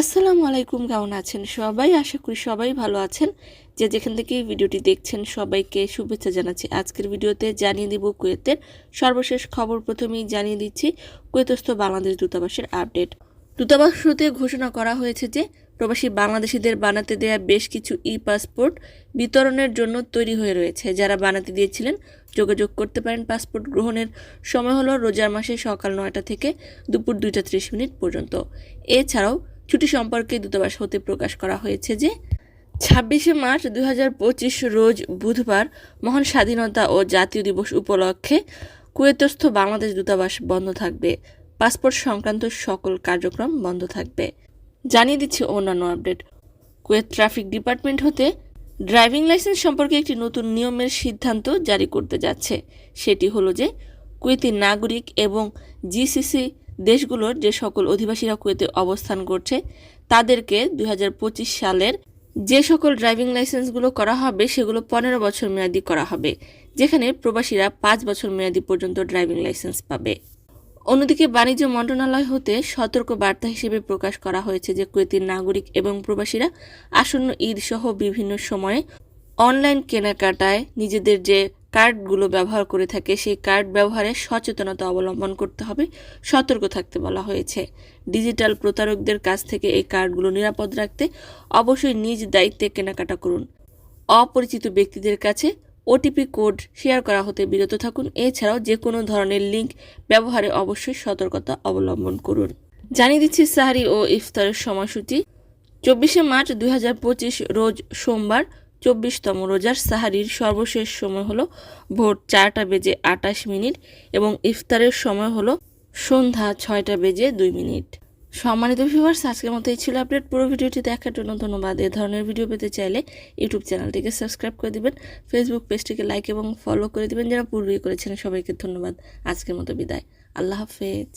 আসসালামু আলাইকুম, কেমন আছেন সবাই? আশা করি সবাই ভালো আছেন। যে যেখান থেকে ভিডিওটি দেখছেন, সবাইকে শুভেচ্ছা জানাচ্ছি। আজকের ভিডিওতে জানিয়ে দিব কুয়েতের সর্বশেষ খবর। প্রথমেই জানিয়ে দিচ্ছি কুয়েতস্থ বাংলাদেশ দূতাবাসের আপডেট। দূতাবাস সূত্রে ঘোষণা করা হয়েছে যে, প্রবাসী বাংলাদেশিদের বানাতে দেয়া বেশ কিছু ই পাসপোর্ট বিতরণের জন্য তৈরি হয়ে রয়েছে। যারা বানাতে দিয়েছিলেন, যোগাযোগ করতে পারেন। পাসপোর্ট গ্রহণের সময় হলো রোজার মাসে সকাল নয়টা থেকে দুপুর দুইটা ত্রিশ মিনিট পর্যন্ত। এছাড়াও ছুটি সম্পর্কে দূতাবাস হতে প্রকাশ করা হয়েছে যে ছাব্বিশে মার্চ দুই হাজার পঁচিশ রোজ বুধবার মহান স্বাধীনতা ও জাতীয় দিবস উপলক্ষে কুয়েতস্থ বাংলাদেশ দূতাবাস বন্ধ থাকবে। পাসপোর্ট সংক্রান্ত সকল কার্যক্রম বন্ধ থাকবে। জানিয়ে দিচ্ছি অন্যান্য আপডেট। কুয়েত ট্রাফিক ডিপার্টমেন্ট হতে ড্রাইভিং লাইসেন্স সম্পর্কে একটি নতুন নিয়মের সিদ্ধান্ত জারি করতে যাচ্ছে। সেটি হলো যে কুয়েতি নাগরিক এবং জিসিসি দেশগুলোর যে সকল অধিবাসীরা কুয়েতে অবস্থান করছে, তাদেরকে দুই হাজার পঁচিশ সালের যে সকল ড্রাইভিং লাইসেন্সগুলো করা হবে, সেগুলো পনেরো বছর মেয়াদি করা হবে, যেখানে প্রবাসীরা পাঁচ বছর মেয়াদি পর্যন্ত ড্রাইভিং লাইসেন্স পাবে। অন্যদিকে বাণিজ্য মন্ত্রণালয় হতে সতর্ক বার্তা হিসেবে প্রকাশ করা হয়েছে যে কুয়েতির নাগরিক এবং প্রবাসীরা আসন্ন ঈদ সহ বিভিন্ন সময়ে অনলাইন কেনাকাটায় নিজেদের যে কার্ডগুলো ব্যবহার করে থাকে, সেই কার্ড ব্যবহারে সচেতনতা অবলম্বন করতে হবে, সতর্ক থাকতে বলা হয়েছে। ডিজিটাল প্রতারকদের কাছ থেকে এই কার্ডগুলো নিরাপদ রাখতে অবশ্যই নিজ দায়িত্বে কেনাকাটা করুন। অপরিচিত ব্যক্তিদের কাছে ওটিপি কোড শেয়ার করা হতে বিরত থাকুন। এছাড়াও যে কোনো ধরনের লিঙ্ক ব্যবহারে অবশ্যই সতর্কতা অবলম্বন করুন। জানিয়ে দিচ্ছি সাহারি ও ইফতারের সময়সূচি। চব্বিশে মার্চ দুই হাজার পঁচিশ রোজ সোমবার চব্বিশতম রোজার সাহারির সর্বশেষ সময় হলো ভোর চারটা বেজে আটাশ মিনিট এবং ইফতারের সময় হলো সন্ধ্যা ছয়টা বেজে দুই মিনিট। সম্মানিত ভিউয়ার্স আজকের মতো এই ছিল আপডেট পুরো ভিডিওটি দেখার জন্য ধন্যবাদ। এ ধরনের ভিডিও পেতে চাইলে ইউটিউব চ্যানেলটিকে সাবস্ক্রাইব করে দিবেন ফেসবুক পেজটিকে লাইক এবং ফলো করে দিবেন। যারা পূর্বেই করেছেন, সবাইকে ধন্যবাদ। আজকের মতো বিদায়। আল্লাহ হাফেজ।